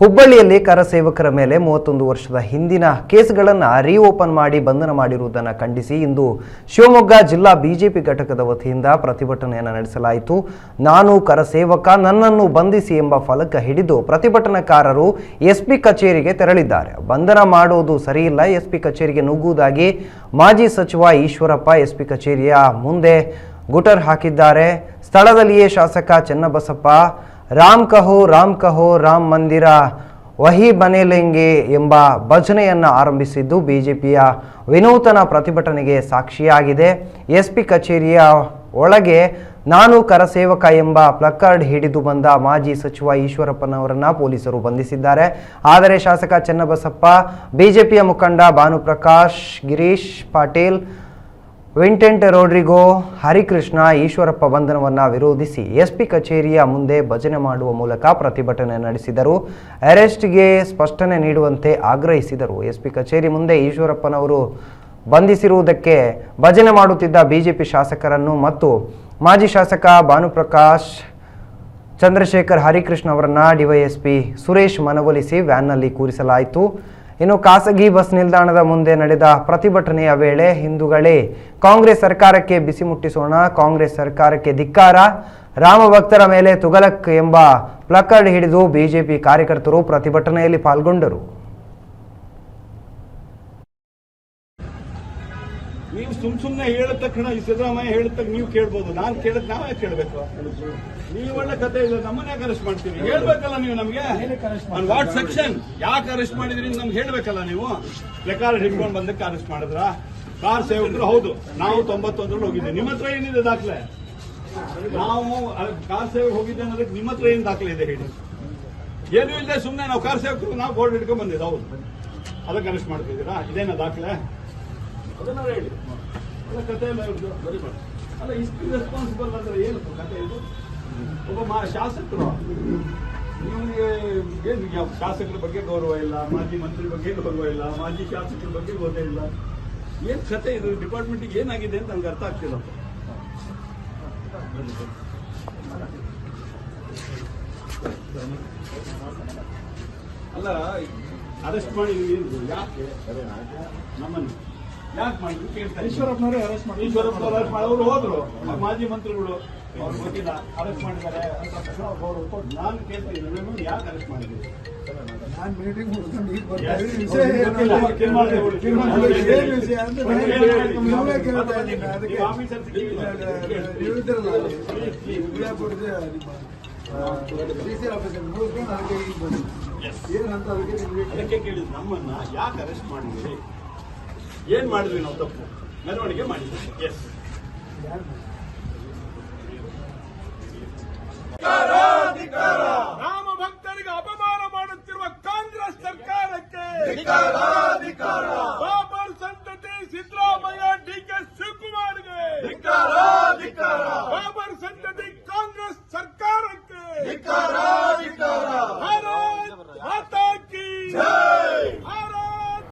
ಹುಬ್ಬಳ್ಳಿಯಲ್ಲಿ ಕರಸೇವಕರ ಮೇಲೆ ಮೂವತ್ತೊಂದು ವರ್ಷದ ಹಿಂದಿನ ಕೇಸ್ಗಳನ್ನು ರೀಓಪನ್ ಮಾಡಿ ಬಂಧನ ಮಾಡಿರುವುದನ್ನು ಖಂಡಿಸಿ ಇಂದು ಶಿವಮೊಗ್ಗ ಜಿಲ್ಲಾ ಬಿಜೆಪಿ ಘಟಕದ ವತಿಯಿಂದ ಪ್ರತಿಭಟನೆಯನ್ನು ನಡೆಸಲಾಯಿತು. ನಾನು ಕರಸೇವಕ, ನನ್ನನ್ನು ಬಂಧಿಸಿ ಎಂಬ ಫಲಕ ಹಿಡಿದು ಪ್ರತಿಭಟನಾಕಾರರು ಎಸ್ಪಿ ಕಚೇರಿಗೆ ತೆರಳಿದ್ದಾರೆ. ಬಂಧನ ಮಾಡುವುದು ಸರಿಯಿಲ್ಲ. ಎಸ್ಪಿ ಕಚೇರಿಗೆ ನುಗ್ಗುವುದಾಗಿ ಮಾಜಿ ಸಚಿವ ಈಶ್ವರಪ್ಪ ಎಸ್ಪಿ ಕಚೇರಿಯ ಮುಂದೆ ಗುಟರ್ ಹಾಕಿದ್ದಾರೆ. ಸ್ಥಳದಲ್ಲಿಯೇ ಶಾಸಕ ಚೆನ್ನಬಸಪ್ಪ ರಾಮ್ ಕಹೋ ರಾಮ್ ಕಹೋ, ರಾಮ್ ಮಂದಿರ, ವಹಿ ಬನೇಲೆಂಗೆ ಎಂಬ ಭಜನೆಯನ್ನು ಆರಂಭಿಸಿದ್ದು ಬಿಜೆಪಿಯ ವಿನೂತನ ಪ್ರತಿಭಟನೆಗೆ ಸಾಕ್ಷಿಯಾಗಿದೆ. ಎಸ್ ಪಿ ಕಚೇರಿಯ ಒಳಗೆ ನಾನು ಕರಸೇವಕ ಎಂಬ ಪ್ಲಕಾರ್ಡ್ ಹಿಡಿದು ಬಂದ ಮಾಜಿ ಸಚಿವ ಈಶ್ವರಪ್ಪನವರನ್ನು ಪೊಲೀಸರು ಬಂಧಿಸಿದ್ದಾರೆ. ಆದರೆ ಶಾಸಕ ಚೆನ್ನಬಸಪ್ಪ, ಬಿಜೆಪಿಯ ಮುಖಂಡ ಭಾನುಪ್ರಕಾಶ್, ಗಿರೀಶ್ ಪಾಟೀಲ್ ವಿಂಟೆಂಟ್ ರೋಡ್ರಿಗೋ ಹರಿಕೃಷ್ಣ ಈಶ್ವರಪ್ಪ ಬಂಧನವನ್ನು ವಿರೋಧಿಸಿ ಎಸ್ಪಿ ಕಚೇರಿಯ ಮುಂದೆ ಭಜನೆ ಮಾಡುವ ಮೂಲಕ ಪ್ರತಿಭಟನೆ ನಡೆಸಿದರು. ಅರೆಸ್ಟ್ಗೆ ಸ್ಪಷ್ಟನೆ ನೀಡುವಂತೆ ಆಗ್ರಹಿಸಿದರು. ಎಸ್ಪಿ ಕಚೇರಿ ಮುಂದೆ ಈಶ್ವರಪ್ಪನವರು ಬಂಧಿಸಿರುವುದಕ್ಕೆ ಭಜನೆ ಮಾಡುತ್ತಿದ್ದ ಬಿಜೆಪಿ ಶಾಸಕರನ್ನು ಮತ್ತು ಮಾಜಿ ಶಾಸಕ ಭಾನುಪ್ರಕಾಶ್, ಚಂದ್ರಶೇಖರ್ ಹರಿಕೃಷ್ಣ ಅವರನ್ನು ಡಿವೈಎಸ್ಪಿ ಸುರೇಶ್ ಮನವೊಲಿಸಿ ವ್ಯಾನ್ನಲ್ಲಿ ಕೂರಿಸಲಾಯಿತು. ಇನ್ನು ಖಾಸಗಿ ಬಸ್ ನಿಲ್ದಾಣದ ಮುಂದೆ ನಡೆದ ಪ್ರತಿಭಟನೆಯ ವೇಳೆ ಹಿಂದೂಗಳೇ ಕಾಂಗ್ರೆಸ್ ಸರ್ಕಾರಕ್ಕೆ ಬಿಸಿ ಮುಟ್ಟಿಸೋಣ, ಕಾಂಗ್ರೆಸ್ ಸರ್ಕಾರಕ್ಕೆ ಧಿಕ್ಕಾರ, ರಾಮ ಭಕ್ತರ ಮೇಲೆ ತುಗಲಕ್ ಎಂಬ ಪ್ಲಕಾರ್ಡ್ ಹಿಡಿದು ಬಿಜೆಪಿ ಕಾರ್ಯಕರ್ತರು ಪ್ರತಿಭಟನೆಯಲ್ಲಿ ಪಾಲ್ಗೊಂಡರು. ನೀವು ಸುಮ್ ಸುಮ್ನೆ ಹೇಳಿದ ತಕ್ಷಣ ಈ ಸಿದ್ದರಾಮಯ್ಯ ಹೇಳಿದ ತಕ್ಷಣ ನೀವು ಕೇಳ್ಬೋದು. ನಾನು ಕೇಳದ್ ನಾವೇ ಕೇಳಬೇಕು. ನೀವು ಒಳ್ಳೆ ಕತೆ ಇಲ್ಲ, ನಮ್ಮನ್ನೇ ಅರೆಸ್ಟ್ ಮಾಡ್ತೀವಿ ಹೇಳ್ಬೇಕಲ್ಲ ನೀವು ನಮ್ಗೆ? ವಾಟ್ ಸೆಕ್ಷನ್ ಯಾಕೆ ಅರೆಸ್ಟ್ ಮಾಡಿದ್ರಿ ನಮ್ಗೆ ಹೇಳ್ಬೇಕಲ್ಲ ನೀವು? ರೆಕಾರ್ಡ್ ಹಿಡ್ಕೊಂಡು ಬಂದಕ್ಕೆ ಅರೆಸ್ಟ್ ಮಾಡಿದ್ರ? ಕಾರ್ ಸೇವಕರು, ಹೌದು. ನಾವು ತೊಂಬತ್ತೊಂದರಲ್ಲಿ ಹೋಗಿದ್ದೆ. ನಿಮ್ಮ ಹತ್ರ ಏನಿದೆ ದಾಖಲೆ? ನಾವು ಕಾರ್ ಸೇವೆ ಹೋಗಿದ್ದೆ ಅನ್ನೋದಕ್ಕೆ ನಿಮ್ಮ ಹತ್ರ ಏನ್ ದಾಖಲೆ ಇದೆ ಹೇಳಿ. ಏನೂ ಇಲ್ಲದೆ ಸುಮ್ಮನೆ ನಾವು ಕಾರ್ ಸೇವಕರು, ನಾವು ಬೋರ್ಡ್ ಹಿಡ್ಕೊಂಡ್ ಬಂದಿದ್ದೆ, ಹೌದು. ಅದಕ್ಕೆ ಅರೆಸ್ಟ್ ಮಾಡ್ತಿದ್ದೀರಾ? ಇದೇನ ದಾಖಲೆ? ಅದನ್ನ ಹೇಳಿ. ಅಲ್ಲ, ಕಥೆ ಬರಿ ಬರಿಬಾರ್ದು ಅಲ್ಲ ಇಷ್ಟು ರೆಸ್ಪಾನ್ಸಿಬಲ್ ಅಂದ್ರೆ ಏನು ಕಥೆ ಇದು? ಒಬ್ಬ ಮಾ ಶಾಸಕರು. ನಿಮಗೆ ಏನು ಶಾಸಕರ ಬಗ್ಗೆ ಗೌರವ ಇಲ್ಲ, ಮಾಜಿ ಮಂತ್ರಿ ಬಗ್ಗೆ ಗೌರವ ಇಲ್ಲ, ಮಾಜಿ ಶಾಸಕರ ಬಗ್ಗೆ ಗೌರವ ಇಲ್ಲ. ಏನು ಕತೆ ಇದು? ಡಿಪಾರ್ಟ್ಮೆಂಟ್ಗೆ ಏನಾಗಿದೆ ಅಂತ ನಂಗೆ ಅರ್ಥ ಆಗ್ತಿಲ್ಲ. ಅಲ್ಲ ಅರೆಸ್ಟ್ ಮಾಡಿ? ಯಾಕೆ? ನಮ್ಮನ್ನು. ಯಾಕೆ ಮಾಡಿದ್ರು ಕೇಳ್ತಾರೆ ಈಶ್ವರಪ್ಪನವರೇ ಅರೆಸ್ಟ್ ಮಾಡಿ ಈಶ್ವರಪ್ಪನವ್ರು ಅರೆಸ್ಟ್ ಮಾಡಿ ಅವರು ಹೋದ್ರು ಮಾಜಿ ಮಂತ್ರಿಗಳು. ಅವ್ರು ಗೊತ್ತಿಲ್ಲ. ಅರೆಸ್ಟ್ ಮಾಡಿದ್ದಾರೆ ಅಂತ ತಕ್ಷಣ ಅವ್ರು ನಾನು ಕೇಳ್ತೀನಿ ನನ್ನನ್ನು ಯಾಕೆ ಅರೆಸ್ಟ್ ಮಾಡಿದ್ರು ನಾನು ಮೀಟಿಂಗ್ ಈಗ ಬರ್ತಾ ಏನು ವಿಷಯ ಅಂತ. ನೀವೇ ಕೇಳ್ತಾ ಇದ್ದೀನಿ. ಅದಕ್ಕೆ ಆಫೀಸರ್ ವಿಜಯಪುರದ ಡಿ ಸಿ ಅದಕ್ಕೆ ಈಗ ಏನಂತ ಅದಕ್ಕೆ ಕೇಳಿದ್ರು ನಮ್ಮನ್ನ ಯಾಕೆ ಅರೆಸ್ಟ್ ಮಾಡಿದ್ರಿ ಏನ್ ಮಾಡಿದ್ವಿ ನಾವು ತಪ್ಪು? ಮೆರವಣಿಗೆ ಮಾಡಿದ್ವಿ. ಎಸ್